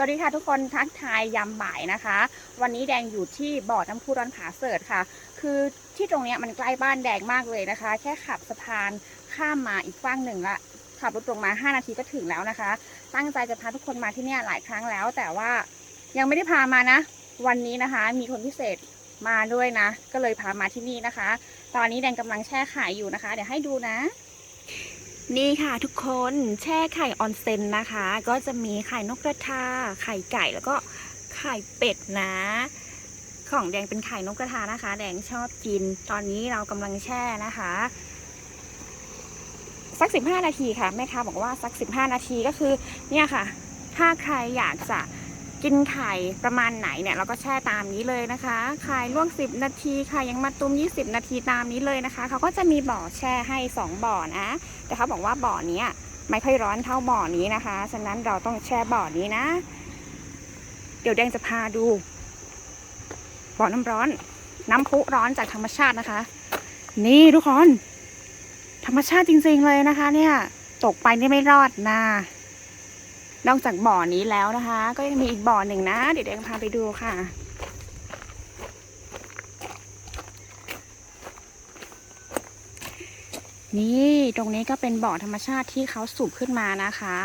วัสดีค่ะทุกคนทักทายยามบ่ายนะคะ วันนี้แดงอยู่ที่บ่อน้ำพุร้อนผาเสิร์ตค่ะ คือที่ตรงนี้มันใกล้บ้านแดงมากเลยนะคะ แค่ขับสะพานข้ามมาอีกฝั่งหนึ่งละขับรถตรงมา 5 นาทีก็ถึงแล้วนะคะ ตั้งใจจะพาทุกคนมาที่นี่หลายครั้งแล้ว แต่ว่ายังไม่ได้พามานะ วันนี้นะคะมีคนพิเศษมาด้วยนะ ก็เลยพามาที่นี่นะคะ ตอนนี้แดงกำลังแช่ไข่อยู่นะคะ เดี๋ยวให้ดูนะ นี่ค่ะทุกคนแช่ไข่ออนเซนนะคะ ก็จะมีไข่นกกระทา ไข่ไก่แล้วก็ไข่เป็ดนะ ของแดงเป็นไข่นกกระทานะคะ แดงชอบกิน ตอนนี้เรากำลังแช่นะคะ สักสิบห้านาทีค่ะแม่ค้าบอกว่าสักสิบห้านาทีก็คือเนี่ยค่ะ ถ้าใครอยากจะ กินไข่ประมาณไหนเนี่ยเราก็แช่ตามนี้เลยนะคะ ไข่ลวกสิบนาทีไข่ยังมาตุ้มยี่สิบนาทีตามนี้เลยนะคะ เขาก็จะมีบ่อแช่ให้สองบ่อนะ แต่เขาบอกว่าบ่อเนี้ยไม่ค่อยร้อนเท่าบ่อนี้นะคะ ฉะนั้นเราต้องแช่บ่อนี้นะ เดี๋ยวแดงจะพาดู บ่อน้ำร้อน น้ำพุร้อนจากธรรมชาตินะคะ นี่ทุกคน ธรรมชาติจริงๆเลยนะคะ เนี่ย ตกไปนี่ไม่รอดนะ นอกจากบ่อนี้แล้วนะคะ ก็ยังมีอีกบ่อหนึ่งนะ เดี๋ยวแดงพาไปดูค่ะ นี่ตรงนี้ก็เป็นบ่อธรรมชาติที่เขาสูบขึ้นมานะคะ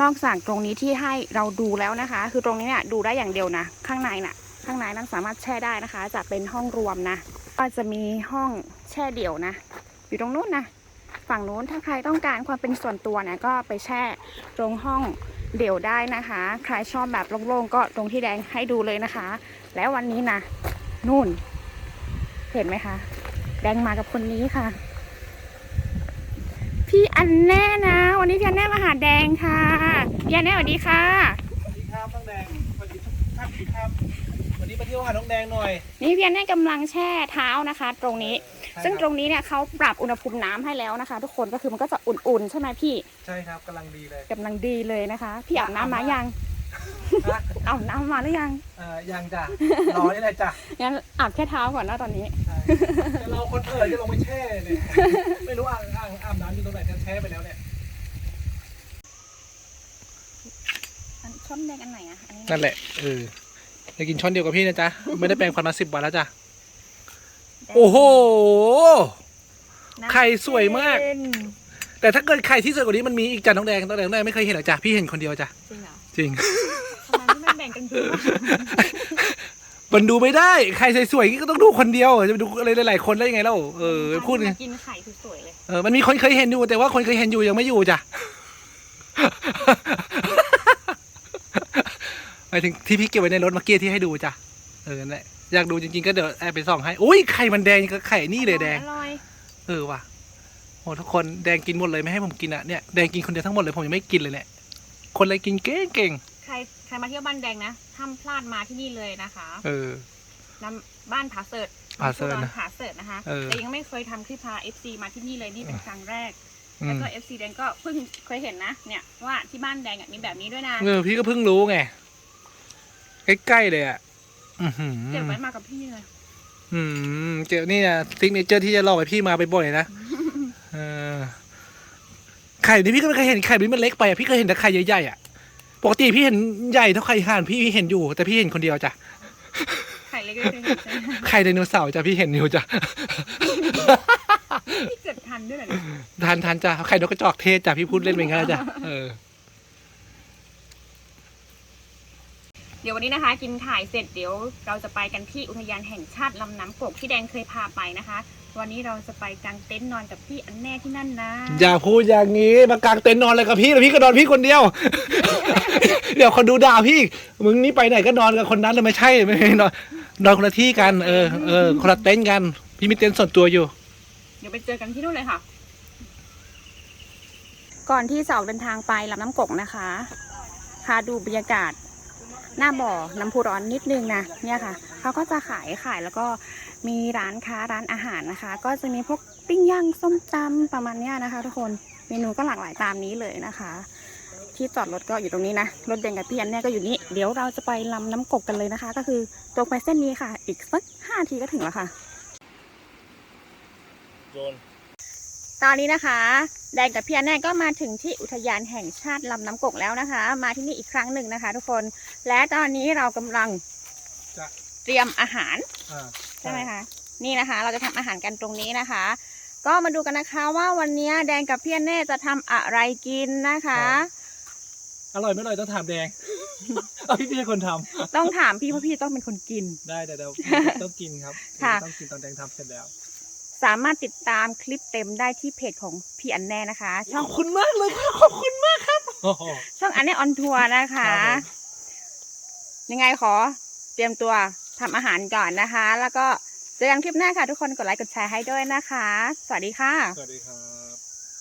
นอกจากตรงนี้ที่ให้เราดูแล้วนะคะ คือตรงนี้เนี่ยดูได้อย่างเดียวนะ ข้างในน่ะ ข้างในนั้นสามารถแช่ได้นะคะ จะเป็นห้องรวมนะ ก็จะมีห้องแช่เดี่ยวนะ อยู่ตรงนู้นนะ ฝั่งนู้นถ้าใครต้องการความเป็นส่วนตัวเนี่ยก็ไปแช่ตรงห้องเดี่ยวได้นะคะ ใครชอบแบบโล่งๆก็ตรงที่แดงให้ดูเลยนะคะ แล้ววันนี้นะนู่น เห็นไหมคะ แดงมากับคนนี้ค่ะ พี่อันแน่นะ วันนี้พี่อันแน่มาหาแดงค่ะพี่อันแน่สวัสดีค่ะสวัสดีครับน้องแดงสวัสดีครับ วันนี้มาเที่ยวหาน้องแดงหน่อย นี่พี่อันแน่กำลังแช่เท้านะคะ ตรงนี้ ใช่ซึ่งครับตรงนี้เนี่ยเขาปรับอุณหภูมิน้ำให้แล้วนะคะ ทุกคนก็คือมันก็จะอุ่นๆ ใช่ไหมพี่ใช่ครับกำลังดีเลย กำลังดีเลยนะคะ พี่อาบน้ำมายังฮะ อาบน้ำมาหรือยังเอ่อยังจ้ะรอนี่แหละจ้ะงั้นอาบแค่เท้าก่อนนะตอนนี้ ใช่จะเราคนเอ่ยจะลงไปแช่เนี่ยไม่รู้อ่างอ่างอาบน้ำอยู่ตรงไหนจะแช่ไปแล้วเนี่ยอันช้อนแดงอันไหนอะอันนี้นั่นแหละเออ จะกินช้อนเดียวกับพี่นะจ๊ะ ไม่ได้แปลงฟันมาสิบวันแล้วจ้ะแดงโอ้โหน้ำไข่สวยมากเย็นแต่ถ้าเกิดไข่ที่สวยกว่านี้มันมีอีกจ้ะน้องแดงน้องแดงน้องแดงไม่เคยเห็นหรอกจ้ะ พี่เห็นคนเดียวจ้ะ จริงเหรอจริง ทำไมไม่แบ่งกันดูวะมันดูไม่ได้ ใครสวยๆก็ต้องดูคนเดียว จะไปดูอะไรหลายๆคนได้ยังไงเล่าเออ พูดไง กินไข่สวยๆเลย เออ มันมีคนเคยเห็นอยู่ แต่ว่าคนเคยเห็นอยู่ยังไม่อยู่จ้ะ หมายถึงที่พี่เก็บไว้ในรถเมื่อกี้ที่ให้ดูจ้ะเออนั่นแหละอยากดูจริงๆก็เดี๋ยวแอบไปส่องให้อุ้ยไข่มันแดงก็ไข่นี่เลยแดง อร่อยเออว่ะโอ้ทุกคนแดงกินหมดเลยไม่ให้ผมกินอะเนี่ยแดงกินคนเดียวทั้งหมดเลยผมยังไม่กินเลยเนี่ยคนอะไรกินเก่งเก่งใครใครมาเที่ยวบ้านแดงนะห้ามพลาดมาที่นี่เลยนะคะเออ น้ำบ้านผาเสิร์ตผาเสิร์ตนะผาเสิร์ตนะคะเออ แต่ยังไม่เคยทำคลิปพา FC มาที่นี่เลยนี่เป็นครั้งแรก อืแล้วมก็ FC แดงก็เพิ่งเคยเห็นนะ เนี่ยว่าที่บ้านแดงอะมีแบบนี้ด้วยนะ เออพี่ก็เพิ่งรู้ไง ใกล้ๆเลยอะอือหือเก็บไว้มากับพี่เลยอืมเจอนี่นะซิกเนเจอร์ที่จะล่อไปพี่มาบ่อยๆนะเออไข่นี่พี่ก็ไม่เคยเห็นไข่แบบนี้มันเล็กไปอะพี่เคยเห็นแต่ไข่ใหญ่ๆอะปกติพี่เห็นใหญ่เท่าไข่ห่านพี่เห็นอยู่ แต่พี่เห็นคนเดียวจ้ะไข่เล็กๆเคยเห็นใช่ไหมไข่ไดโนเสาร์จ้ะพี่เห็นอยู่จ้ะพี่เกิดทันด้วยเหรอเนี่ย ทานทานจ้ะไข่นกกระจอกเทศจ้ะพี่พูดเล่นเป็นงั้นนะจ้ะเออ ดี๋ยววันนี้นะคะ กินถ่ายเสร็จเดี๋ยวเราจะไปกันที่อุทยานแห่งชาติลำน้ำกกที่แดงเคยพาไปนะคะ วันนี้เราจะไปกางเต็นท์นอนกับพี่อันแน่ที่นั่นนะ อย่าพูดอย่างนี้มากางเต็นท์นอนเลยกับพี่แล้วพี่ก็นอนพี่คนเดียว เดี๋ยวคนดูด่าพี่อีกมึงนี่ไปไหนก็นอนกับคนนั้นเลยไม่ใช่ไม่ไม่นอนนอนคนละที่กันเออเออคนละเต็นท์กัน พี่มีเต็นท์ส่วนตัวอยู่ เดี๋ยวไปเจอกันที่นู่นเลยค่ะ ก่อนที่จะออกเดินทางไปลำน้ำกกนะคะพาดูบรรยากาศ หน้าบ่อน้ำพุร้อนนิดนึงนะเนี่ยค่ะเขาก็จะขายขายแล้วก็มีร้านค้าร้านอาหารนะคะ ก็จะมีพวกปิ้งย่างส้มตำประมาณเนี้ยนะคะ ทุกคนเมนูก็หลากหลายตามนี้เลยนะคะ ที่จอดรถก็อยู่ตรงนี้นะรถแดงกับพี่อันเนี่ยก็อยู่นี่เดี๋ยวเราจะไปลำน้ำกกกันเลยนะคะ ก็คือตรงไปเส้นนี้ค่ะ อีกสักห้าทีก็ถึงแล้วค่ะโดนตอนนี้นะคะแดงกับพี่อันแน่ก็มาถึงที่อุทยานแห่งชาติลำน้ำกกแล้วนะคะ มาที่นี่อีกครั้งหนึ่งนะคะ ทุกคน และตอนนี้เรากำลังจะเตรียมอาหารอ่าใช่ไหมคะ นี่นะคะ เราจะทำอาหารกันตรงนี้นะคะ ก็มาดูกันนะคะว่าวันนี้แดงกับพี่อันแน่จะทำอะไรกินนะคะ อร่อยไม่อร่อยต้องถามแดง เอาพี่พี่เป็นคนทต้องถามพี่เพราะพี่ต้องเป็นคนกินำได้แต่เดี๋ยวต้องกินครับค่ะ ต้องกินตอนแดงทำเสร็จแล้ว สามารถติดตามคลิปเต็มได้ที่เพจของพี่อันแน่นะคะ ช่ของอบคุณมากเลยครับขอบคุณมากครับโอ้โหช่องอันแน่ออนทัวร์นะคะ ครับผมยังไงขอเตรียมตัวทำอาหารก่อนนะคะ แล้วก็เจอกันคลิปหน้าค่ะ ทุกคนกดไลค์กดแชร์ให้ด้วยนะคะ สวัสดีค่ะ สวัสดีครับ